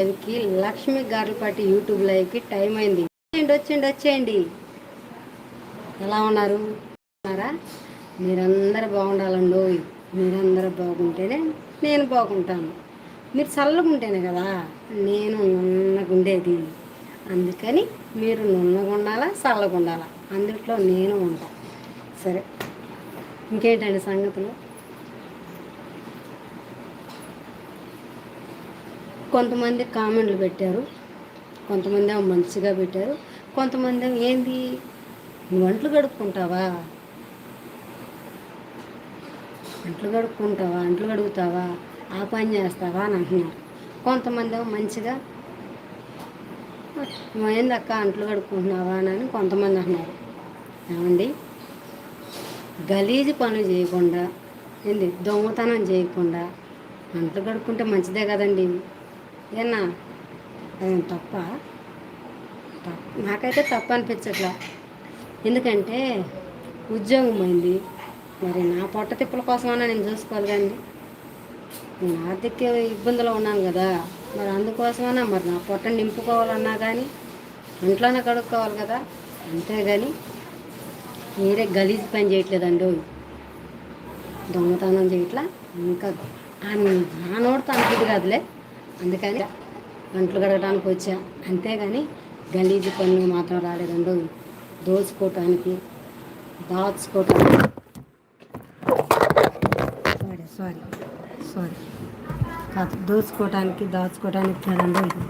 కి లక్ష్మి గార్లపాటి యూట్యూబ్ లైవ్కి టైం అయింది. వచ్చేయండి వచ్చేయండి వచ్చేయండి. ఎలా ఉన్నారు? ఉన్నారా? మీరందరూ బాగుండాలండి. మీరందరూ బాగుంటేనే నేను బాగుంటాను. మీరు చల్లగా ఉంటేనే కదా నేను నున్నగుండేది. అందుకని మీరు నున్నగుండాలా చల్లగా ఉండాలా అందుట్లో నేను ఉంటా. సరే. ఇంకేంటండి సంగతులు? కొంతమంది కామెంట్లు పెట్టారు కొంతమంది ఏమో మంచిగా పెట్టారు కొంతమంది ఏమో ఏంది వంటలు గడుపుకుంటావా కడుక్కుంటావా? అంట్లు కడుక్కుంటావా అంట్లు కడుగుతావా ఆ పని చేస్తావా అని అంటున్నారు. కొంతమంది ఏమో మంచిగా ఏందక్క అంట్లు కడుక్కుంటున్నావా? అని కొంతమంది అంటున్నారు. ఏమండి? గలీజు పనులు చేయకుండా ఏంది దొంగతనం చేయకుండా అంట్లు కడుక్కుంటే మంచిదే కదండి. ఏనా అదేం తప్ప? తప్ప నాకైతే తప్ప అనిపించట్లా. ఎందుకంటే ఉద్యోగం అయింది మరి నా పొట్ట తిప్పల కోసమన్నా నేను చూసుకోవాలి కానీ నేను ఆర్థిక ఇబ్బందులు ఉన్నాను కదా. మరి అందుకోసమన్నా మరి నా పొట్ట నింపుకోవాలన్నా కానీ ఇంట్లోనే కడుక్కోవాలి కదా. అంతేగాని మీరే గలీజ్ పని చేయట్లేదండి దొంగతనం చేయట్లా? ఇంకా నా నోటితో అనుకుంది కాదులే. అందుకని వంటలు కడగడానికి వచ్చా. అంతేగాని గలీజు పనులు మాత్రం రాలేదండి. దోచుకోవటానికి దాచుకోవటానికి సారీ సారీ సారీ. కాదు దోచుకోవటానికి దాచుకోవటానికి కదండి ఇది.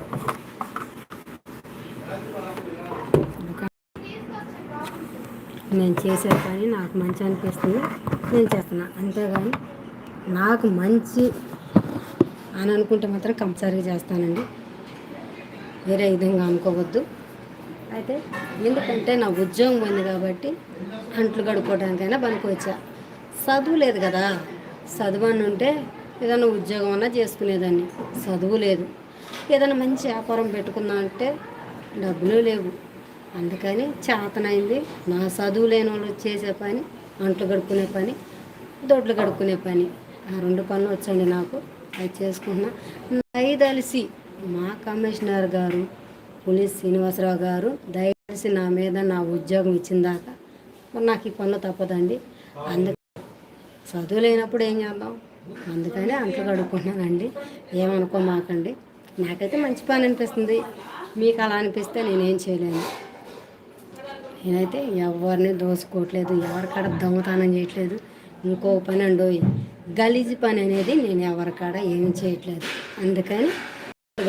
నేను చేసే పని నాకు మంచి అనిపిస్తుంది. నేను చేస్తున్నాను అంతేగాని నాకు మంచి అని అనుకుంటే మాత్రం కంపల్సరీగా చేస్తానండి. వేరే విధంగా అనుకోవద్దు. అయితే ఎందుకంటే నా ఉద్యోగం ఉంది కాబట్టి అంట్లు కడుక్కోవడానికైనా పనికొచ్చా? చదువు లేదు కదా. చదువు అని ఉంటే ఏదైనా ఉద్యోగం అన్నా చేసుకునేదాన్ని. చదువు లేదు. ఏదైనా మంచి వ్యాపారం పెట్టుకుందాం అంటే డబ్బులు లేవు. అందుకని చేతనైంది. నా చదువు లేని వాళ్ళు చేసే పని అంట్లు కడుక్కునే పని దొడ్లు కడుక్కునే పని. ఆ రెండు పనులు వచ్చండి నాకు. అది చేసుకుంటున్నా. దయదలిసి మా కమిషనర్ గారు పోలీస్ శ్రీనివాసరావు గారు దయచేసి నా మీద నా ఉద్యోగం ఇచ్చిందాక మరి నాకు ఈ పనులు తప్పదండి. అందుకు చదువు లేనప్పుడు ఏం చేద్దాం? అందుకని అంట్లు కడుక్కుంటున్నానండి. ఏమనుకోమాకండి. నాకైతే మంచి పని అనిపిస్తుంది. మీకు అలా అనిపిస్తే నేనేం చేయలేను. నేనైతే ఎవరిని దోసుకోవట్లేదు. ఎవరికాడ దొంగతనం చేయట్లేదు. ఇంకో పని అండి గలీజు పని అనేది నేను ఎవరికాడ ఏం చేయట్లేదు. అందుకని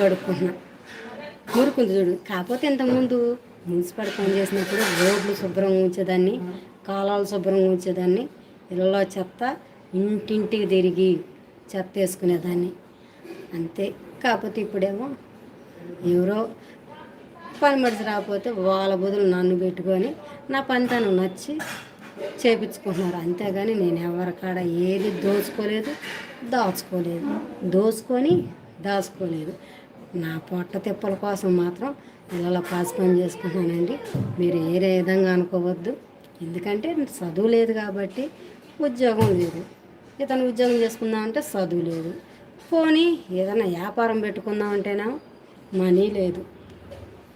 గడుపుకుంటున్నా ఊరుకుంది చూడు. కాకపోతే ఇంతకుముందు మున్సిపల్ పని చేసినప్పుడు రోడ్లు శుభ్రంగా ఉంచేదాన్ని కాలాలు శుభ్రంగా ఉంచేదాన్ని ఇళ్ళలో చెత్త ఇంటింటికి తిరిగి చెత్త వేసుకునేదాన్ని. అంతే. కాకపోతే ఇప్పుడేమో ఎవరో పని మనిషి రాకపోతే వాళ్ళ బదులు నన్ను పెట్టుకొని నా పని తను నచ్చి చేపించుకున్నారు అంతేగాని నేను ఎవరికాడ ఏది దోచుకోలేదు దాచుకోలేదు. దోచుకొని దాచుకోలేదు. నా పొట్ట తిప్పల కోసం మాత్రం పిల్లల పాస్ పని చేసుకుంటున్నానండి. మీరు ఏ విధంగా అనుకోవద్దు. ఎందుకంటే చదువు లేదు కాబట్టి ఉద్యోగం లేదు. ఇతను ఉద్యోగం చేసుకుందామంటే చదువు లేదు. పోనీ ఏదైనా వ్యాపారం పెట్టుకుందామంటేనా మనీ లేదు.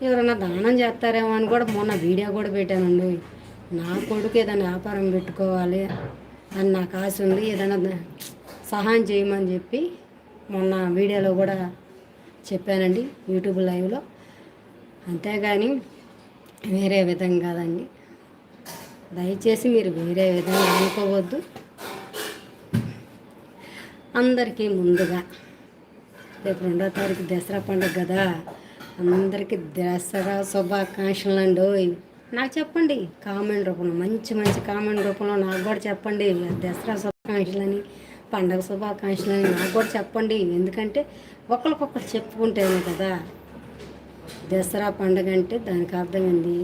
ఎవరైనా దానం చేస్తారేమో అని కూడా మొన్న వీడియో కూడా పెట్టానండి. నా కొడుకు ఏదైనా వ్యాపారం పెట్టుకోవాలి అని నాకు ఆశ ఉంది ఏదైనా సహాయం చేయమని చెప్పి మొన్న వీడియోలో కూడా చెప్పానండి యూట్యూబ్ లైవ్లో. అంతేగాని వేరే విధంగా కాదండి. దయచేసి మీరు వేరే విధంగా అనుకోవద్దు. అందరికీ ముందుగా రేపు రెండో తారీఖు దసరా పండుగ కదా అందరికీ దసరా శుభాకాంక్షలు అండి నాకు చెప్పండి. కామెంట్ రూపంలో మంచి మంచి కామెంట్ రూపంలో నాకు కూడా చెప్పండి. దసరా శుభాకాంక్షలని పండగ శుభాకాంక్షలని నాకు కూడా చెప్పండి. ఎందుకంటే ఒకరికొకరు చెప్పుకుంటేనే కదా. దసరా పండగ అంటే దానికి అర్థమైంది.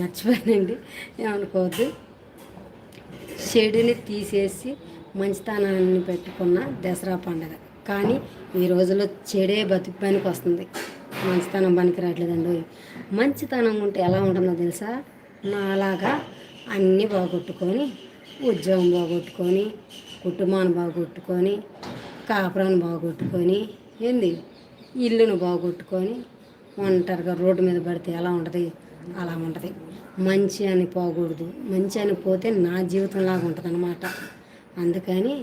మర్చిపోయానండి. ఏమనుకోవద్దు. చెడుని తీసేసి మంచితనాన్ని పెట్టుకున్న దసరా పండగ. కానీ ఈ రోజుల్లో చెడే బతుకు పనికి వస్తుంది మంచితనం పనికి రావట్లేదండి మంచితనం ఉంటే ఎలా ఉంటుందో తెలుసా? నాలాగా అన్నీ బాగొట్టుకొని ఉద్యోగం బాగొట్టుకొని కుటుంబాన్ని బాగొట్టుకొని కాపురాన్ని బాగొట్టుకొని ఏంది? ఇల్లును బాగొట్టుకొని ఒంటరిగా రోడ్డు మీద పడితే ఎలా ఉంటుంది? అలా ఉంటుంది. మంచి అని పోకూడదు. మంచి అని పోతే నా జీవితంలాగా ఉంటుంది అనమాట అందుకని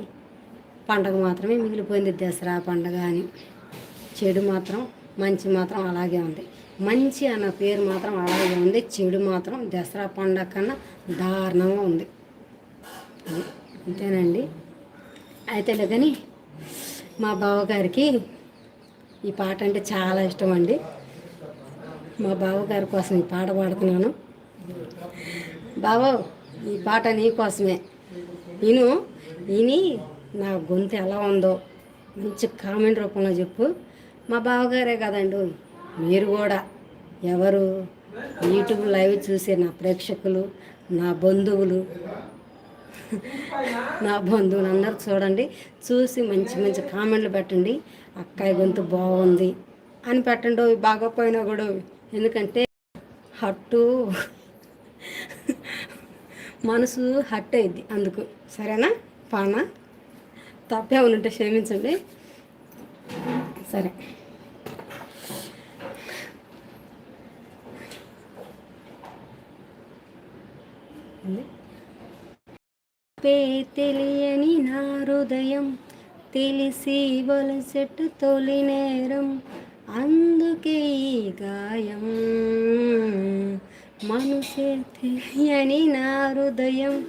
పండగ మాత్రమే మిగిలిపోయింది దసరా పండగ అని. చెడు మాత్రం మంచి మాత్రం అలాగే ఉంది. మంచి అన్న పేరు మాత్రం అలాగే ఉంది. చెడు మాత్రం దసరా పండగ కన్నా దారుణంగా ఉంది. అంతేనండి. అయితే లేదని మా బావగారికి ఈ పాట అంటే చాలా ఇష్టం అండి మా బావగారి కోసం ఈ పాట పాడుతున్నాను. బావో ఈ పాట నీ కోసమే. విను విని నా గొంతు ఎలా ఉందో మంచి కామెంట్ రూపంలో చెప్పు. మా బావగారే కదండి. మీరు కూడా ఎవరు యూట్యూబ్ లైవ్ చూసే నా ప్రేక్షకులు నా బంధువులు నా బంధువులు అందరూ చూడండి. చూసి మంచి మంచి కామెంట్లు పెట్టండి. అక్కాయి గొంతు బాగుంది అని పెట్టండి. బాగోపోయినా కూడా ఎందుకంటే హట్టు మనసు హట్ అయింది అందుకు సరేనా? పానా? తప్పే ఉంటే క్షమించండి. సరే. పే తెలియని నా హృదయం తెలిసి వలసెట్టు తొలి నేరం. అందుకే ఈ గాయం మనసే తెలియని నా హృదయం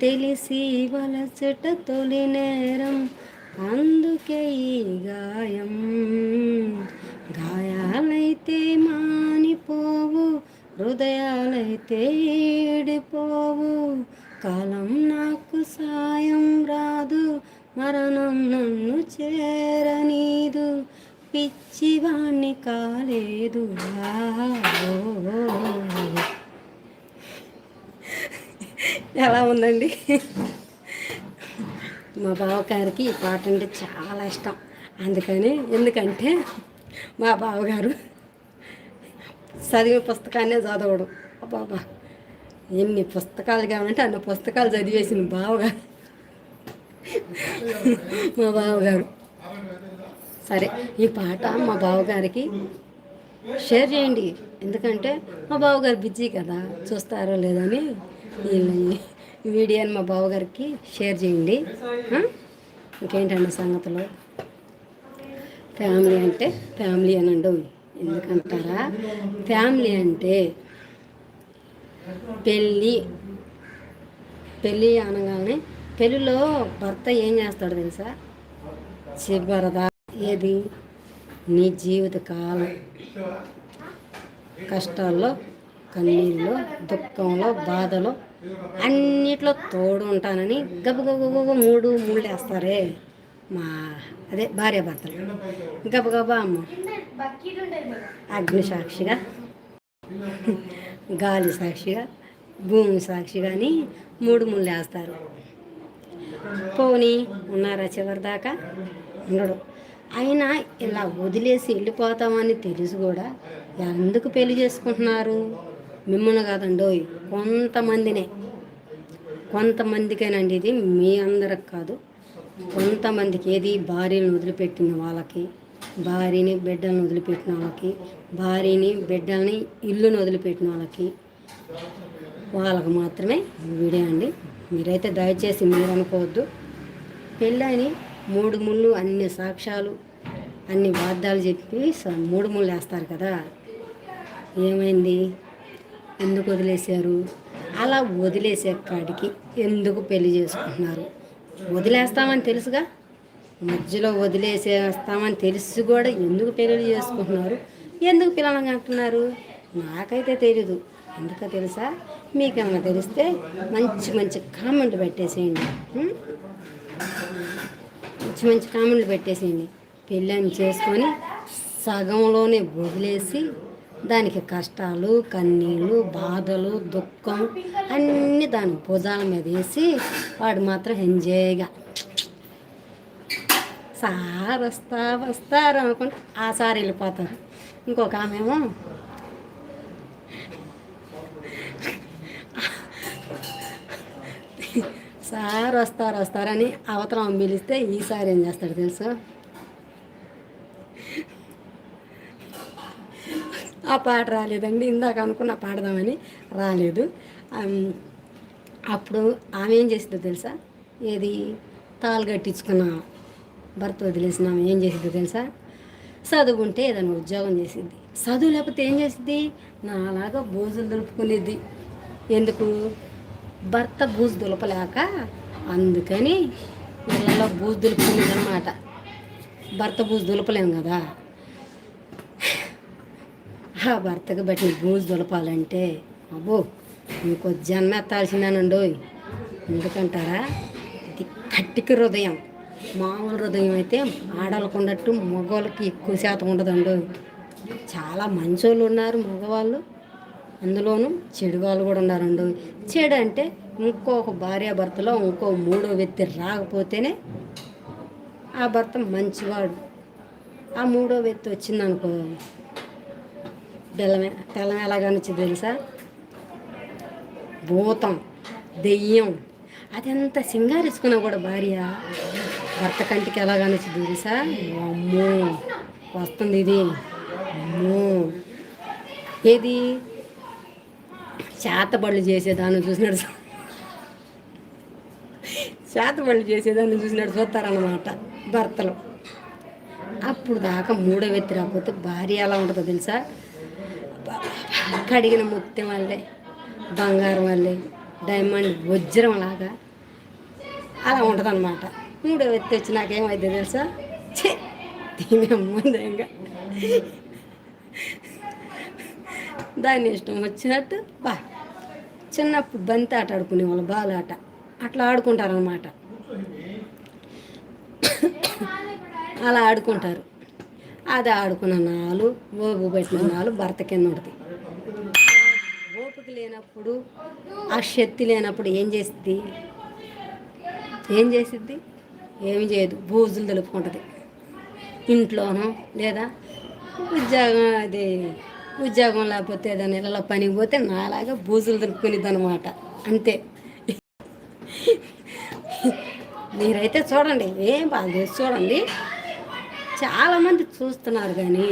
తెలిసి వలసెట తొలి నేరం. అందుకే ఈ గాయం గాయాలైతే మానిపోవు. హృదయాలైతే ఏడిపోవు. కాలం నాకు సాయం రాదు. మరణం నన్ను చేరనీదు. పిచ్చివాణ్ణి కాలేదు ఎలా ఉందండి? మా బావగారికి ఈ పాట అంటే చాలా ఇష్టం. అందుకని ఎందుకంటే మా బావగారు చదివే పుస్తకాన్నే చదవడు. బాబా ఎన్ని పుస్తకాలు కావాలంటే అన్ని పుస్తకాలు చదివేసిన బావగారు. మా బావగారు. సరే ఈ పాట మా బావగారికి షేర్ చేయండి. ఎందుకంటే మా బావగారు బిజీ కదా చూస్తారో లేదని వీడియోని మా బావగారికి షేర్ చేయండి. ఇంకేంటండి సంగతులు? ఫ్యామిలీ అంటే ఫ్యామిలీ అని అండు ఎందుకంటారా? ఫ్యామిలీ అంటే పెళ్ళి పెళ్ళి అనగానే పెళ్ళిలో భర్త ఏం చేస్తాడు తెలుసా? చివరదా ఏది? నీ జీవిత కాలం. కష్టాల్లో కన్నీళ్ళు దుఃఖంలో బాధలో అన్నిట్లో తోడు ఉంటానని గబగబగబ మూడు మూడు వేస్తారే మా అదే భార్య భర్తలు గబగబా అమ్మ. అగ్ని సాక్షిగా గాలి సాక్షిగా భూమి సాక్షిగా అని మూడు ముళ్ళు వేస్తారు. పోనీ ఉన్నారా చివరి దాకా? ఉండడు. అయినా ఇలా వదిలేసి వెళ్ళిపోతామని తెలిసి కూడా ఎందుకు పెళ్ళి చేసుకుంటున్నారు? మిమ్మల్ని కాదండోయ్ కొంతమందినే. కొంతమందికేనండి ఇది మీ అందరికి కాదు. కొంతమందికి ఏది భార్యను వదిలిపెట్టిన వాళ్ళకి భార్యని బిడ్డలను వదిలిపెట్టిన వాళ్ళకి భార్యని బిడ్డల్ని ఇల్లుని వదిలిపెట్టిన వాళ్ళకి వాళ్ళకి మాత్రమే ఈ వీడియో అండి. మీరైతే దయచేసి మీరు అనుకోవద్దు పెళ్ళని మూడు ముళ్ళు అన్ని సాక్ష్యాలు అన్ని వాద్యాలు చెప్పి మూడు ముళ్ళు వేస్తారు కదా. ఏమైంది? ఎందుకు వదిలేశారు? అలా వదిలేసే కాడికి ఎందుకు పెళ్ళి చేసుకుంటున్నారు? వదిలేస్తామని తెలుసుగా? మధ్యలో వదిలేసేస్తామని తెలిసి కూడా ఎందుకు పెళ్ళి చేసుకుంటున్నారు? ఎందుకు పిల్లలని అంటున్నారు? నాకైతే తెలీదు. ఎందుకో తెలుసా? మీకేమైనా తెలిస్తే మంచి మంచి కామెంట్ పెట్టేసేయండి. మంచి మంచి కామెంట్లు పెట్టేసేయండి. పెళ్ళని చేసుకొని సగంలోనే వదిలేసి దానికి కష్టాలు కన్నీళ్ళు బాధలు దుఃఖం అన్నీ దాని భుజాల మీద వేసి వాడు మాత్రం ఎంజాయ్గా సార్ వస్తా వస్తారు అనుకుంటే ఆ సార్ వెళ్ళిపోతారు. ఇంకొక ఆమెమో సార్ వస్తారు వస్తారని అవతలం పిలిస్తే ఈసారి ఏం చేస్తాడు తెలుసు? ఆ పాట రాలేదండి. ఇందాక అనుకున్న పాడదామని రాలేదు. అప్పుడు ఆమె ఏం చేసిందో తెలుసా? ఏది? తాళ్ళు కట్టించుకున్నాం. భర్త వదిలేసినాము ఏం చేసింది తెలుసా? చదువుకుంటే ఏదైనా ఉద్యోగం చేసింది చదువు లేకపోతే ఏం చేసిద్ది? నాలాగా బూజులు దులుపుకునేది. ఎందుకు? భర్త బూజు దులపలేక అందుకని ఇళ్ళలో బూజు దులుపుకునేది అనమాట భర్త బూజు దులపలేము కదా? ఆ భర్తకు బట్టిన బూజు దులపాలంటే అబ్బో ఇంకో జన్మ ఎత్తాల్సిందేనండి ఎందుకంటారా? ఇది కట్టికి హృదయం. మామూలు హృదయం అయితే ఆడవాళ్ళకు ఉన్నట్టు మగవాళ్ళకి ఎక్కువ శాతం ఉండదండు. చాలా మంచోళ్ళు ఉన్నారు మగవాళ్ళు. అందులోనూ చెడు వాళ్ళు కూడా ఉన్నారండు. చెడు అంటే ఇంకొక భార్యాభర్తలో ఇంకో మూడో వ్యక్తి రాకపోతేనే ఆ భర్త మంచివాడు. ఆ మూడో వ్యక్తి వచ్చిందనుకో బెల్లమే బెల్లం ఎలాగనిచ్చి తెలుసా? భూతం దెయ్యం. అదెంత సింగారించుకున్నా కూడా భార్య భర్త కంటికి ఎలాగనిచ్చి తెలుసా? అమ్మో వస్తుంది ఇది. అమ్మో. ఏది? చేతబడులు చేసేదాన్ని చూసినాడు చేతబడులు చేసేదాన్ని చూసినాడు చూస్తారన్నమాట భర్తలు. అప్పుడు దాకా మూడో వ్యక్తి రాకపోతే భార్య ఎలా ఉంటుందో తెలుసా? కడిగిన ముత్యం వల్లే బంగారం వల్లే డైమండ్ వజ్రం లాగా. అలా ఉంటుంది అనమాట మూడో వ్యక్తి వచ్చి నాకేమైంది తెలుసా? తినే దీని ఇంకా. దాని ఇష్టం వచ్చినట్టు బా. చిన్నప్పుడు బంతి ఆట ఆడుకునే వాళ్ళు బాల్ ఆట. అట్లా ఆడుకుంటారనమాట అలా ఆడుకుంటారు. అది ఆడుకున్న నాలు ఓపు పెట్టిన నాలు భర్త కింద ఉంటుంది. ఓపిక లేనప్పుడు ఆ శక్తి లేనప్పుడు ఏం చేస్తుంది ఏం చేసిద్ది? ఏమి చేయదు. బూజులు తెలుపుకుంటుంది. ఇంట్లోనో లేదా ఉద్యోగం అది ఉద్యోగం లేకపోతే ఏదైనా ఇళ్ళలో పనికి పోతే నాలాగా బూజులు దులుపుకునిద్ది అనమాట అంతే. మీరైతే చూడండి ఏం బాగా చూడండి. చాలామంది చూస్తున్నారు కానీ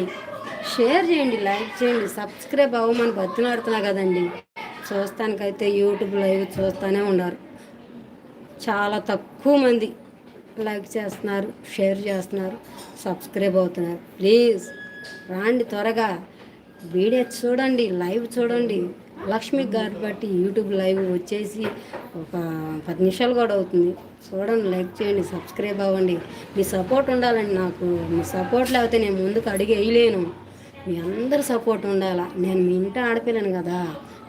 షేర్ చేయండి లైక్ చేయండి సబ్స్క్రైబ్ అవ్వమని బతినాడుతున్నా కదండి. చూస్తానికైతే యూట్యూబ్ లైవ్ చూస్తూనే ఉన్నారు. చాలా తక్కువ మంది లైక్ చేస్తున్నారు షేర్ చేస్తున్నారు సబ్స్క్రైబ్ అవుతున్నారు. ప్లీజ్ రాండి త్వరగా. వీడియో చూడండి లైవ్ చూడండి. లక్ష్మి గారి బట్టి యూట్యూబ్ లైవ్ వచ్చేసి ఒక పది నిమిషాలు కూడా అవుతుంది. చూడండి లైక్ చేయండి సబ్స్క్రైబ్ అవ్వండి. మీ సపోర్ట్ ఉండాలండి నాకు. మీ సపోర్ట్ లేకపోతే నేను ముందుకు అడిగి వేయలేను. మీ అందరు సపోర్ట్ ఉండాలా? నేను మీ ఇంట ఆడపిల్లను కదా.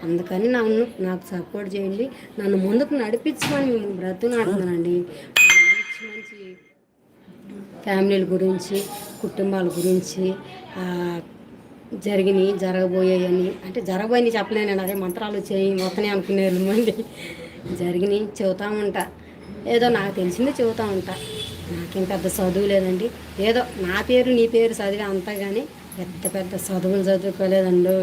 అందుకని నన్ను నాకు సపోర్ట్ చేయండి. నన్ను ముందుకు నడిపించమని మేము బ్రతుకునాడుతున్నానండి మంచి మంచి ఫ్యామిలీల గురించి కుటుంబాల గురించి ఆ, జరిగినాయి జరగబోయాయని అంటే జరగబోయని చెప్పలేను అదే మంత్రాలు చేయి మొత్తనే అనుకునేది మంది జరిగినాయి చెబుతా ఉంటా. ఏదో నాకు తెలిసింది చెబుతా ఉంటా. నాకేం పెద్ద చదువు లేదండి. ఏదో నా పేరు నీ పేరు చదివే అంతా కానీ పెద్ద పెద్ద చదువులు చదువుకోలేదండి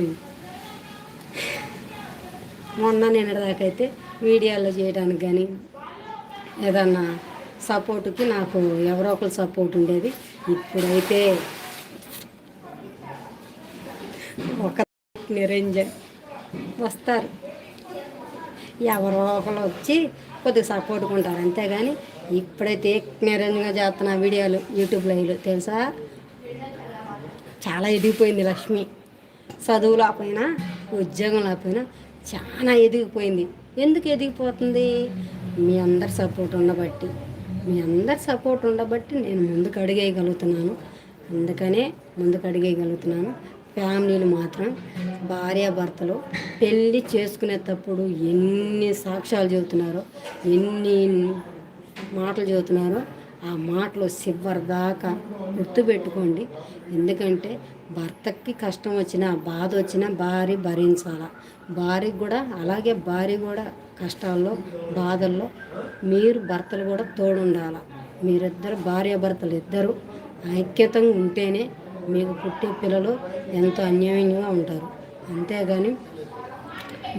మొన్న నిన్నటిదాకైతే వీడియోలో చేయడానికి కానీ ఏదన్నా సపోర్ట్కి నాకు ఎవరో ఒకరు సపోర్ట్ ఉండేది. ఇప్పుడైతే ఒక నిరంజన్ వస్తారు. ఎవరో ఒకరు వచ్చి కొద్దిగా సపోర్ట్గా ఉంటారు. అంతేగాని ఇప్పుడైతే నిరంజన్గా చేస్తున్న వీడియోలు యూట్యూబ్ లైవ్లు తెలుసా? చాలా ఎదిగిపోయింది లక్ష్మి. చదువు లేకపోయినా ఉద్యోగం లేకపోయినా చాలా ఎదిగిపోయింది. ఎందుకు ఎదిగిపోతుంది? మీ అందరి సపోర్ట్ ఉండబట్టి. మీ అందరి సపోర్ట్ ఉండబట్టి నేను ముందుకు అడిగేయగలుగుతున్నాను. అందుకనే ముందుకు అడిగేయగలుగుతున్నాను. ఫ్యామిలీలు మాత్రం భార్యాభర్తలు పెళ్ళి చేసుకునేటప్పుడు ఎన్ని సాక్ష్యాలు చెబుతున్నారో ఎన్ని మాటలు చెబుతున్నారో ఆ మాటలు చివరి దాకా గుర్తుపెట్టుకోండి. ఎందుకంటే భర్తకి కష్టం వచ్చినా బాధ వచ్చినా భార్య భరించాల? భార్య కూడా అలాగే భార్య కూడా కష్టాల్లో బాధల్లో మీరు భర్తలు కూడా తోడుండాల? మీరిద్దరు భార్యాభర్తలు ఇద్దరు ఐక్యతంగా ఉంటేనే మీకు పుట్టే పిల్లలు ఎంతో అన్యాయంగా ఉంటారు. అంతేగాని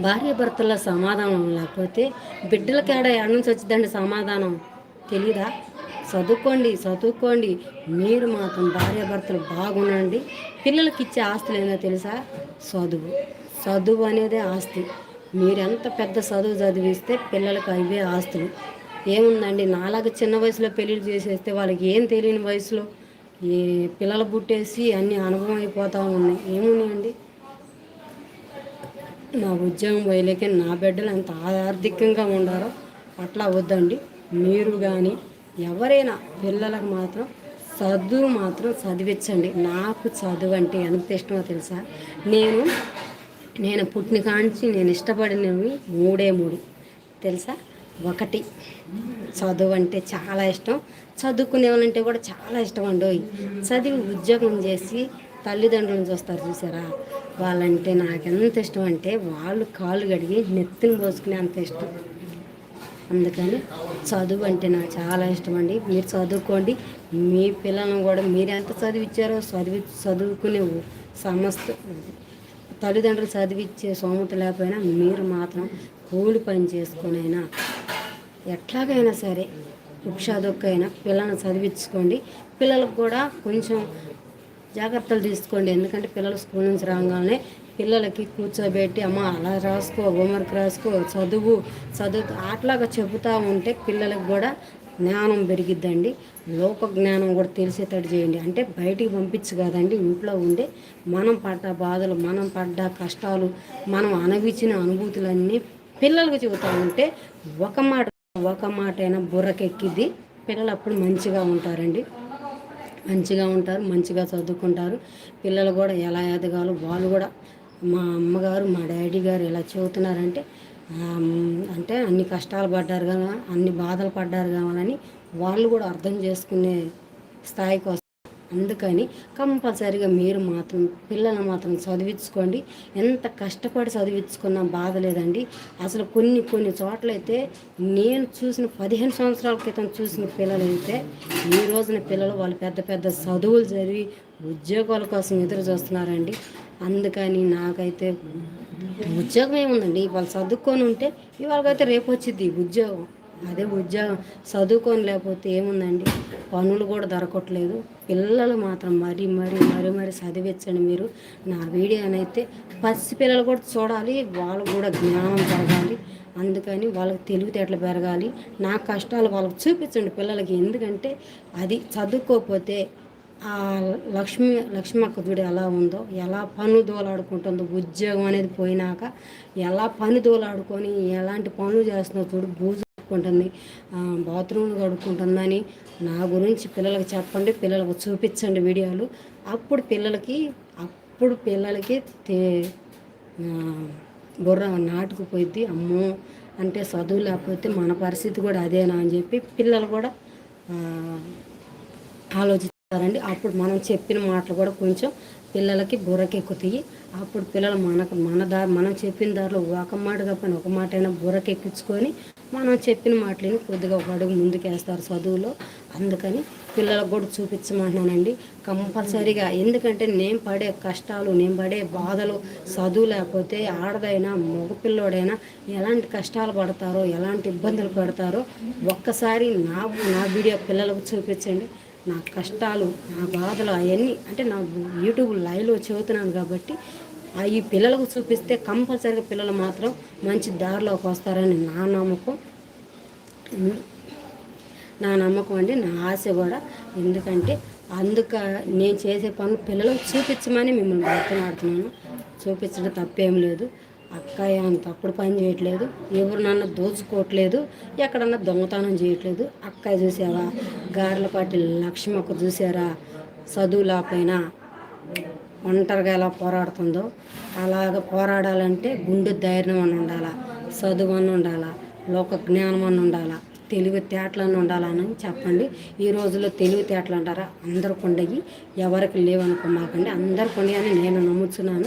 భార్య భర్తల సమాధానం లేకపోతే బిడ్డలకి ఆడ ఎడ నుంచి వచ్చిందండి సమాధానం? తెలీదా? చదువుకోండి చదువుకోండి. మీరు మాత్రం భార్యాభర్తలు బాగుండండి. పిల్లలకి ఇచ్చే ఆస్తులు ఏందో తెలుసా? చదువు. చదువు అనేది ఆస్తి. మీరెంత పెద్ద చదువు చదివిస్తే పిల్లలకు అవే ఆస్తులు. ఏముందండి? నాలాగా చిన్న వయసులో పెళ్ళిళ్ళు చేసేస్తే వాళ్ళకి ఏం తెలియని వయసులో? ఈ పిల్లలు పుట్టేసి అన్ని అనుభవం అయిపోతూ ఉన్నాయి. ఏమున్నాయండి? నా ఉద్యోగం పోయలేక నా బిడ్డలు ఎంత ఆర్థికంగా ఉండారో అట్లా వద్దండి. మీరు కానీ ఎవరైనా పిల్లలకు మాత్రం చదువు మాత్రం చదివించండి. నాకు చదువు అంటే ఎంత ఇష్టమో తెలుసా? నేను నేను పుట్టిన కాంచి నేను ఇష్టపడినవి మూడే మూడు. తెలుసా? ఒకటి చదువు అంటే చాలా ఇష్టం. చదువుకునే వాళ్ళంటే కూడా చాలా ఇష్టం అండి చదివి ఉద్యోగం చేసి తల్లిదండ్రులను చూస్తారు చూసారా? వాళ్ళంటే నాకు ఎంత ఇష్టం అంటే వాళ్ళు కాళ్ళు కడిగి నెత్తిని పోసుకునే అంత ఇష్టం. అందుకని చదువు అంటే నాకు చాలా ఇష్టం అండి మీరు చదువుకోండి. మీ పిల్లలను కూడా మీరు ఎంత చదివిచ్చారో చదివి చదువుకునే సమస్త తల్లిదండ్రులు చదివిచ్చే సోమత లేకపోయినా మీరు మాత్రం కూలి పని చేసుకొనైనా ఎట్లాగైనా సరే వృక్షాదొక్కైనా పిల్లల్ని చదివించుకోండి. పిల్లలకు కూడా కొంచెం జాగ్రత్తలు తీసుకోండి. ఎందుకంటే పిల్లలు స్కూల్ నుంచి రాగానే పిల్లలకి కూర్చోబెట్టి అమ్మ అలా రాసుకో హోంవర్క్ రాసుకో చదువు చదువు అట్లాగా చెబుతూ ఉంటే పిల్లలకు కూడా జ్ఞానం పెరిగిద్దండి. లోక జ్ఞానం కూడా తెలిసేటట్టు చేయండి. అంటే బయటికి పంపించు కదండి ఇంట్లో ఉండే మనం పడ్డ బాధలు మనం పడ్డ కష్టాలు మనం అనుభవించిన అనుభూతులన్నీ పిల్లలకు చెబుతూ ఉంటే ఒక మాట ఒక మాట అయినా బుర్రకెక్కిద్ది. పిల్లలు అప్పుడు మంచిగా ఉంటారండి. మంచిగా ఉంటారు మంచిగా చదువుకుంటారు. పిల్లలు కూడా ఎలా ఎదగాలో వాళ్ళు కూడా మా అమ్మగారు మా డాడీ గారు ఎలా చెబుతున్నారంటే అంటే అన్ని కష్టాలు పడ్డారు కదా అన్ని బాధలు పడ్డారు కావాలని వాళ్ళు కూడా అర్థం చేసుకునే స్థాయికి వస్తారు అందుకని కంపల్సరిగా మీరు మాత్రం పిల్లలు మాత్రం చదివించుకోండి. ఎంత కష్టపడి చదివించుకున్నా బాధ లేదండి. అసలు కొన్ని కొన్ని చోట్లయితే నేను చూసిన పదిహేను సంవత్సరాల క్రితం చూసిన పిల్లలైతే ఈ రోజున పిల్లలు వాళ్ళు పెద్ద పెద్ద చదువులు చదివి ఉద్యోగాల కోసం ఎదురు చూస్తున్నారండి. అందుకని నాకైతే ఉద్యోగం ఏముందండి? ఇవాళ చదువుకొని ఉంటే ఇవాళకైతే రేపు వచ్చింది ఉద్యోగం. అదే ఉద్యోగం చదువుకొని లేకపోతే ఏముందండి? పనులు కూడా దొరకట్లేదు. పిల్లలు మాత్రం మరీ మరీ మరీ మరీ చదివించండి మీరు. నా వీడియోనైతే పసి పిల్లలు కూడా చూడాలి వాళ్ళు కూడా జ్ఞానం పెరగాలి. అందుకని వాళ్ళకి తెలివితేటలు పెరగాలి. నా కష్టాలు వాళ్ళకి చూపించండి పిల్లలకి. ఎందుకంటే అది చదువుకోకపోతే ఆ లక్ష్మి లక్ష్మక్క చూడు ఎలా ఉందో ఎలా పనులు దోలాడుకుంటుందో ఉద్యోగం అనేది పోయినాక ఎలా పని దోలాడుకొని ఎలాంటి పనులు చేస్తుందో చూడు బూజు కడుక్కుంటుంది బాత్రూమ్ కడుక్కుంటుందని నా గురించి పిల్లలకి చెప్పండి పిల్లలకు చూపించండి వీడియోలు. అప్పుడు పిల్లలకి అప్పుడు పిల్లలకి తే బుర్ర నాటుకుపోయిద్ది అమ్మో అంటే చదువు లేకపోతే మన పరిస్థితి కూడా అదేనా అని చెప్పి పిల్లలు కూడా ఆలోచి రండి అప్పుడు మనం చెప్పిన మాటలు కూడా కొంచెం పిల్లలకి బుర్రకెక్కుతాయి. అప్పుడు పిల్లలు మనకు మన దా మనం చెప్పిన దారిలో ఒక మాట తప్పని ఒక మాట అయినా బుర్రకెక్కించుకొని మనం చెప్పిన మాటలని కొద్దిగా ఒక అడుగు ముందుకేస్తారు చదువులో. అందుకని పిల్లలకు కూడా చూపించమంటున్నానండి. కంపల్సరీగా ఎందుకంటే నేను పడే కష్టాలు నేను పడే బాధలు చదువు లేకపోతే ఆడదైనా మగపిల్లోడైనా ఎలాంటి కష్టాలు పడతారో ఎలాంటి ఇబ్బందులు పడతారో ఒక్కసారి నా నా వీడియో పిల్లలకు చూపించండి. నా కష్టాలు నా బాధలు అవన్నీ అంటే నా యూట్యూబ్ లైవ్లో చదువుతున్నాను కాబట్టి ఈ పిల్లలకు చూపిస్తే కంపల్సరీగా పిల్లలు మాత్రం మంచి దారిలోకి వస్తారని నా నమ్మకం. నా నమ్మకం అండి నా ఆశ కూడా. ఎందుకంటే అందుక నేను చేసే పనులు పిల్లలకు చూపించమని మిమ్మల్ని బయటనాడుతున్నాను చూపించడం తప్పేం లేదు. అక్కయ్య అంత తప్పుడు పని చేయట్లేదు. ఎవరినన్నా దోచుకోవట్లేదు. ఎక్కడన్నా దొంగతనం చేయట్లేదు. అక్కయ్య చూసావా? గార్లపాటి లక్ష్మక్క చూసారా? చదువులాపైన ఒంటరిగా ఎలా పోరాడుతుందో. అలాగ పోరాడాలంటే గుండె ధైర్యం అని ఉండాలా. చదువు అని ఉండాలా. లోక జ్ఞానం అని ఉండాలా. తెలివితేటలను ఉండాలని చెప్పండి. ఈ రోజుల్లో తెలివితేటలు అంటారా? అందరికి ఉండయి ఎవరికి లేవనుకో మాకండి అందరికి అని నేను నమ్ముతున్నాను.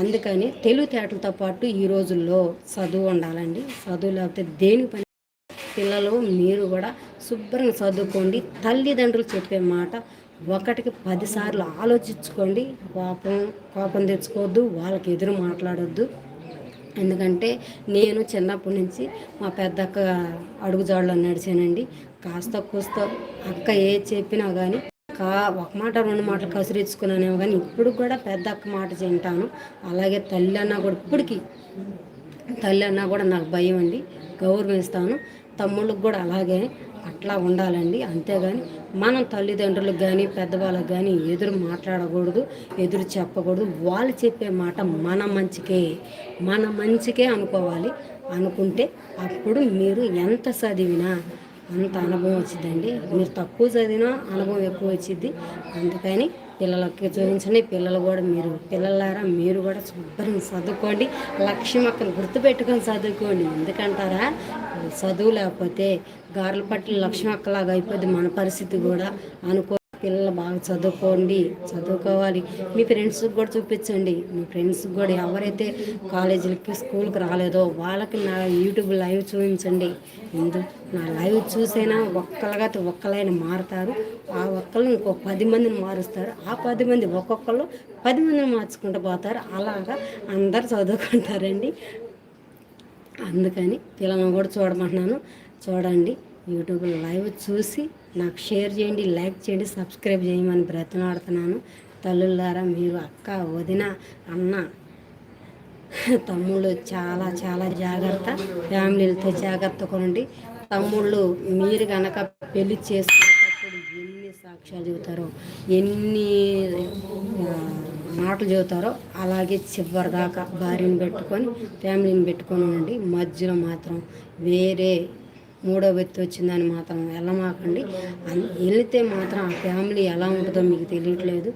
అందుకని తెలివితేటలతో పాటు ఈ రోజుల్లో చదువు ఉండాలండి. చదువు లేకపోతే దేని పని పిల్లలు మీరు కూడా శుభ్రంగా చదువుకోండి. తల్లిదండ్రులు చెప్పే మాట ఒకటికి పదిసార్లు ఆలోచించుకోండి. కోపం కోపం తెచ్చుకోవద్దు వాళ్ళకి ఎదురు మాట్లాడొద్దు. ఎందుకంటే నేను చిన్నప్పటి నుంచి మా పెద్దక్క అడుగుజాడలో నడిచానండి. కాస్త కూస్త అక్క ఏ చెప్పినా కానీ కా ఒక మాట రెండు మాటలు కసిరించుకున్నానేమో కానీ ఇప్పుడు కూడా పెద్ద అక్క మాట తింటాను అలాగే తల్లి అన్నా కూడా ఇప్పటికీ తల్లి అన్నా కూడా నాకు భయం అండి. గౌరవిస్తాను తమ్ముళ్ళకి కూడా అలాగే అట్లా ఉండాలండి. అంతేగాని మనం తల్లిదండ్రులకు కానీ పెద్దవాళ్ళకి కానీ ఎదురు మాట్లాడకూడదు ఎదురు చెప్పకూడదు. వాళ్ళు చెప్పే మాట మన మంచికే. మన మంచికే అనుకోవాలి. అనుకుంటే అప్పుడు మీరు ఎంత చదివినా అంత అనుభవం వచ్చిందండి. మీరు తక్కువ చదివినా అనుభవం ఎక్కువ వచ్చింది. అందుకని పిల్లలకి చూపించండి. పిల్లలు కూడా మీరు పిల్లలారా మీరు కూడా శుభ్రంగా చదువుకోండి. లక్ష్యం అక్కడ గుర్తుపెట్టుకొని చదువుకోండి. ఎందుకంటారా? చదువు లేకపోతే గారెల పట్ల లక్ష్యం అక్కలాగా అయిపోద్ది మన పరిస్థితి కూడా. అనుకో పిల్లలు బాగా చదువుకోండి చదువుకోవాలి. మీ ఫ్రెండ్స్కి కూడా చూపించండి. మీ ఫ్రెండ్స్కి కూడా ఎవరైతే కాలేజీలకి స్కూల్కి రాలేదో వాళ్ళకి నా యూట్యూబ్ లైవ్ చూపించండి. ఎందు నా లైవ్ చూసైనా ఒక్కలుగా ఒక్కలైనా మారుతారు. ఆ ఒక్కళ్ళు ఇంకో పది మందిని మారుస్తారు. ఆ పది మంది ఒక్కొక్కళ్ళు పది మందిని మార్చుకుంటూ పోతారు. అలాగా అందరు చదువుకుంటారండి. అందుకని పిల్లలను కూడా చూడమంటున్నాను. చూడండి యూట్యూబ్లో లైవ్ చూసి నాకు షేర్ చేయండి లైక్ చేయండి సబ్స్క్రైబ్ చేయమని బ్రతనాడుతున్నాను తల్లులారా మీరు అక్క వదిన అన్న తమ్ముళ్ళు చాలా చాలా జాగ్రత్త. ఫ్యామిలీలతో జాగ్రత్తగా ఉండి తమ్ముళ్ళు మీరు కనుక పెళ్ళి చేసుకునేటప్పుడు ఎన్ని సాక్ష్యాలు చెబుతారో ఎన్ని మాటలు చెబుతారో అలాగే చివరి దాకా భార్యను పెట్టుకొని ఫ్యామిలీని పెట్టుకొని ఉండండి. మధ్యలో మాత్రం వేరే మూడో వ్యక్తి వచ్చిందని మాత్రం వెళ్ళమాకండి. వెళితే మాత్రం ఆ ఫ్యామిలీ ఎలా ఉంటుందో మీకు తెలియట్లేదు.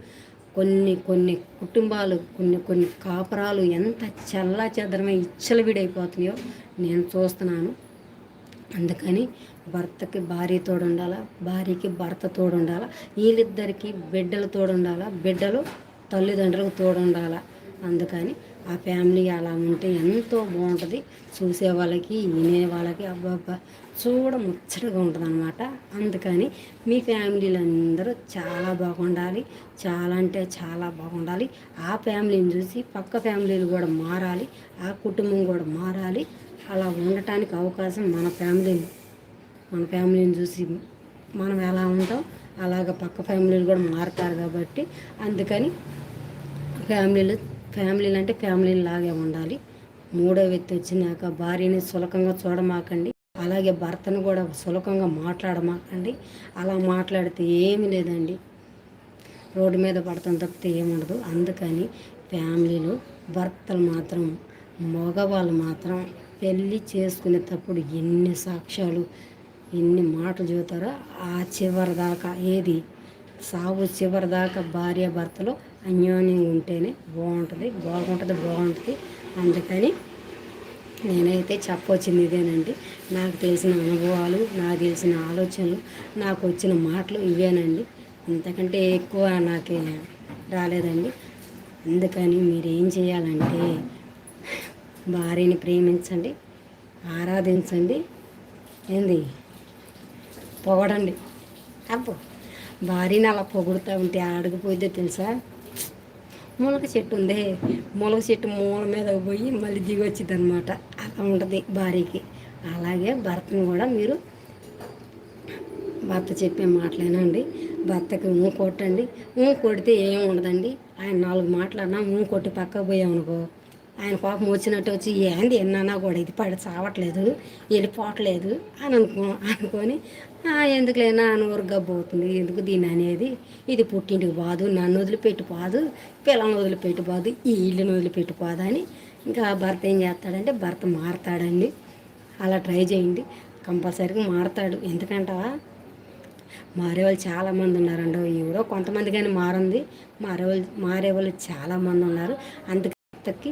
కొన్ని కొన్ని కుటుంబాలు కొన్ని కొన్ని కాపురాలు ఎంత చల్లా చెదరమై ఇచ్చలవిడైపోతున్నాయో నేను చూస్తున్నాను. అందుకని భర్తకి భార్య తోడు ఉండాలా భార్యకి భర్త తోడు ఉండాలా వీళ్ళిద్దరికి బిడ్డలు తోడు ఉండాలా బిడ్డలు తల్లిదండ్రులకు తోడు ఉండాలా అందుకని ఆ ఫ్యామిలీ అలా ఉంటే ఎంతో బాగుంటుంది. చూసే వాళ్ళకి వినే వాళ్ళకి అబ్బాబ్బా చూడ ముచ్చటగా ఉంటుంది అనమాట అందుకని మీ ఫ్యామిలీలు అందరూ చాలా బాగుండాలి. చాలా అంటే చాలా బాగుండాలి. ఆ ఫ్యామిలీని చూసి పక్క ఫ్యామిలీలు కూడా మారాలి. ఆ కుటుంబం కూడా మారాలి. అలా ఉండటానికి అవకాశం మన ఫ్యామిలీని మన ఫ్యామిలీని చూసి మనం ఎలా ఉంటాం? అలాగ పక్క ఫ్యామిలీలు కూడా మారుతారు కాబట్టి అందుకని ఫ్యామిలీలు ఫ్యామిలీలు అంటే ఫ్యామిలీలు లాగే ఉండాలి. మూడో వ్యక్తి వచ్చినాక భార్యని సులకంగా చూడమాకండి. అలాగే భర్తను కూడా సులకంగా మాట్లాడమాకండి. అలా మాట్లాడితే ఏమీ లేదండి. రోడ్డు మీద పడతాం తప్పితే ఏముండదు అందుకని ఫ్యామిలీలో భర్తలు మాత్రం మగవాళ్ళు మాత్రం పెళ్ళి చేసుకునేటప్పుడు ఎన్ని సాక్ష్యాలు ఎన్ని మాటలు చెబుతారో ఆ చివరి దాకా ఏది? సాగు చివరి దాకా భార్య భర్తలు అన్యోన్యంగా ఉంటేనే బాగుంటుంది బాగుంటుంది బాగుంటుంది. అందుకని నేనైతే చెప్పొచ్చింది ఇదేనండి. నాకు తెలిసిన అనుభవాలు నాకు తెలిసిన ఆలోచనలు నాకు వచ్చిన మాటలు ఇవేనండి. ఇంతకంటే ఎక్కువ నాకే రాలేదండి. అందుకని మీరు ఏం చేయాలంటే భార్యని ప్రేమించండి ఆరాధించండి. ఏంది? పొగడండి. అబ్బో! భార్యని అలా పొగుడుతూ ఉంటే ఆడకపోయిద్దో తెలుసా? మూలక చెట్టు ఉందే. మూలక చెట్టు మూల మీద పోయి మళ్ళీ దిగి వచ్చింది అనమాట ఉంటుంది భార్యకి అలాగే భర్తను కూడా మీరు భర్త చెప్పే మాటలేనండి భర్తకి ఊ కొట్టండి. ఊ కొడితే ఏం ఉండదండి? ఆయన నాలుగు మాటలు అన్నా ఊ కొట్టి పక్కకు పోయామనుకో ఆయన కోపం వచ్చినట్టు వచ్చి ఏంది ఎన్నన్నా కూడా ఇది పడి చావట్లేదు వెళ్ళిపోవట్లేదు అని అనుకో అనుకొని ఎందుకులేనా ఎందుకులేనా గబ్బు అవుతుంది. ఎందుకు దీని అనేది? ఇది పుట్టింటికి పోదు నన్ను వదిలిపెట్టి పోదు పిల్లల్ని వదిలిపెట్టి పోదు ఈ ఇల్లుని వదిలిపెట్టి పోదు అని ఇంకా భర్త ఏం చేస్తాడంటే భర్త మారతాడండి. అలా ట్రై చేయండి. కంపల్సరీగా మారతాడు. ఎందుకంటావా? మారేవాళ్ళు చాలామంది ఉన్నారండి. ఎవరో కొంతమంది కానీ మారింది మారేవాళ్ళు మారేవాళ్ళు చాలామంది ఉన్నారు. అందుకే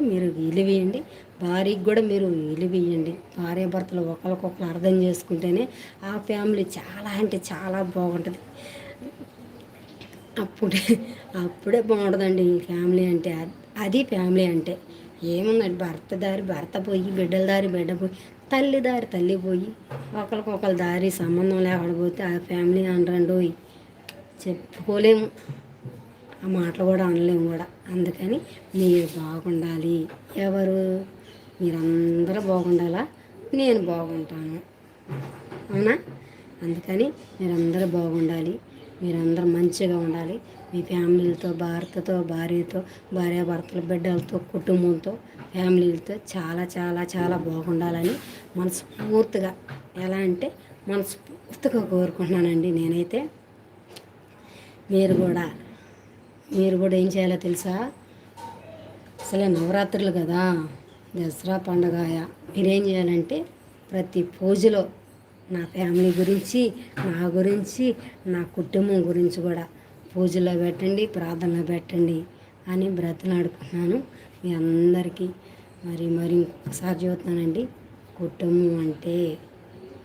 మీరు ఇలివేయండి భార్యకి కూడా మీరు ఇలివేయండి భార్య భర్తలు ఒకరికొకరు అర్థం చేసుకుంటేనే ఆ ఫ్యామిలీ చాలా అంటే చాలా బాగుంటుంది. అప్పుడే అప్పుడే బాగుంటుందండి ఫ్యామిలీ అంటే. అది ఫ్యామిలీ అంటే. ఏముందండి భర్త దారి భర్త పోయి బిడ్డల దారి బిడ్డ పోయి తల్లి దారి తల్లి పోయి ఒకరికొకరి దారి సంబంధం లేకుండా పోతే ఆ ఫ్యామిలీ అనరండు చెప్పుకోలేము. ఆ మాటలు కూడా అనలేము కూడా. అందుకని మీరు బాగుండాలి. ఎవరు? మీరందరూ బాగుండాలా? నేను బాగుంటాను. అవునా? అందుకని మీరందరూ బాగుండాలి. మీరందరూ మంచిగా ఉండాలి. మీ ఫ్యామిలీలతో భర్తతో భార్యతో భార్యాభర్తల బిడ్డలతో కుటుంబంతో ఫ్యామిలీలతో చాలా చాలా చాలా బాగుండాలని మనస్ఫూర్తిగా ఎలా అంటే మనస్ఫూర్తిగా కోరుకుంటున్నానండి నేనైతే. మీరు కూడా మీరు కూడా ఏం చేయాలో తెలుసా? అసలే నవరాత్రులు కదా. దసరా పండగ మీరేం చేయాలంటే ప్రతి పూజలో నా ఫ్యామిలీ గురించి నా గురించి నా కుటుంబం గురించి కూడా పూజలో పెట్టండి ప్రార్థనలో పెట్టండి అని బ్రతలాడుకున్నాను మీ అందరికీ. మరి మరి ఇంకొకసారి చూస్తున్నానండి కుటుంబం అంటే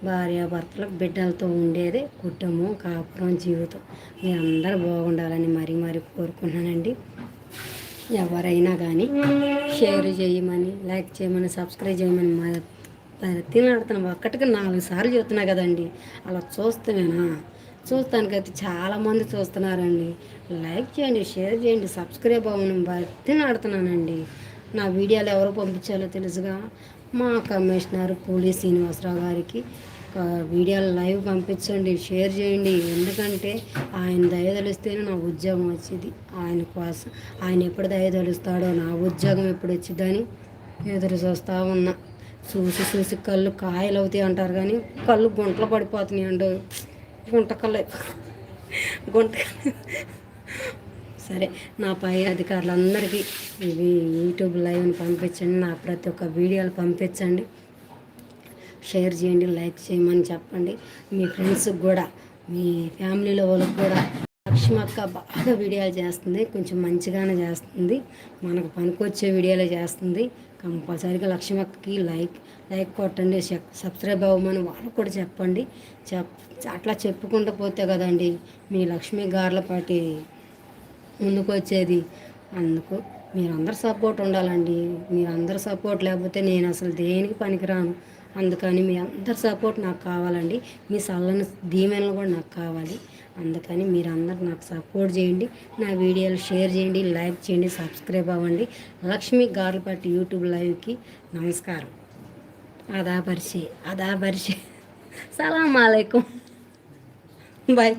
భార్యాభర్తల బిడ్డలతో ఉండేదే కుటుంబం కాపురం జీవితం. మీ అందరూ బాగుండాలని మరీ మరీ కోరుకున్నానండి ఎవరైనా కానీ షేర్ చేయమని లైక్ చేయమని సబ్స్క్రైబ్ చేయమని మా తినాడుతున్నాం ఒక్కటికి నాలుగు సార్లు చెప్తున్నా కదండి. అలా చూస్తేనేనా చూస్తానికైతే చాలామంది చూస్తున్నారండి. లైక్ చేయండి షేర్ చేయండి సబ్స్క్రైబ్ అవ్వను బట్టి ఆడుతున్నానండి. నా వీడియోలు ఎవరు పంపించాలో తెలుసుగా? మా కమిషనర్ పోలీస్ శ్రీనివాసరావు గారికి వీడియోలు లైవ్ పంపించండి షేర్ చేయండి. ఎందుకంటే ఆయన దయదలుస్తేనే నా ఉద్యోగం వచ్చింది. ఆయన కోసం ఆయన ఎప్పుడు దయదలుస్తాడో నా ఉద్యోగం ఎప్పుడు వచ్చిందని ఎదురు చూస్తూ ఉన్నా. చూసి చూసి కళ్ళు కాయలు అవుతాయి అంటారు కానీ కళ్ళు గుంటలు పడిపోతున్నాయి అండి. కళ్ళు. గుంట సరే నా పై అధికారులందరికీ ఇవి యూట్యూబ్ లైవ్ని పంపించండి నా ప్రతి ఒక్క వీడియోలు పంపించండి. షేర్ చేయండి లైక్ చేయమని చెప్పండి. మీ ఫ్రెండ్స్కి కూడా మీ ఫ్యామిలీలో వాళ్ళకి కూడా. లక్ష్మి అక్క బాగా వీడియోలు చేస్తుంది కొంచెం మంచిగానే చేస్తుంది. మనకు పనికొచ్చే వీడియోలు చేస్తుంది. కంపల్సరీగా లక్ష్మి అక్కకి లైక్ లైక్ కొట్టండి సబ్స్క్రైబ్ అవ్వమని వాళ్ళకు కూడా చెప్పండి. చెప్ అట్లా చెప్పుకుంటూ పోతే కదండి మీ లక్ష్మి గార్లపాటి ముందుకు వచ్చేది అందుకు మీరందరు సపోర్ట్ ఉండాలండి. మీరందరు సపోర్ట్ లేకపోతే నేను అసలు దేనికి పనికిరాను. అందుకని మీ అందరి సపోర్ట్ నాకు కావాలండి. మీ సల్లని దీవెనలు కూడా నాకు కావాలి. అందుకని మీరందరూ నాకు సపోర్ట్ చేయండి నా వీడియోలు షేర్ చేయండి లైక్ చేయండి సబ్స్క్రైబ్ అవ్వండి. లక్ష్మీ గార్లపాటి యూట్యూబ్ లైవ్కి నమస్కారం. అదా పరిచే అదా పరిచే. సలాం అలైకుం. బాయ్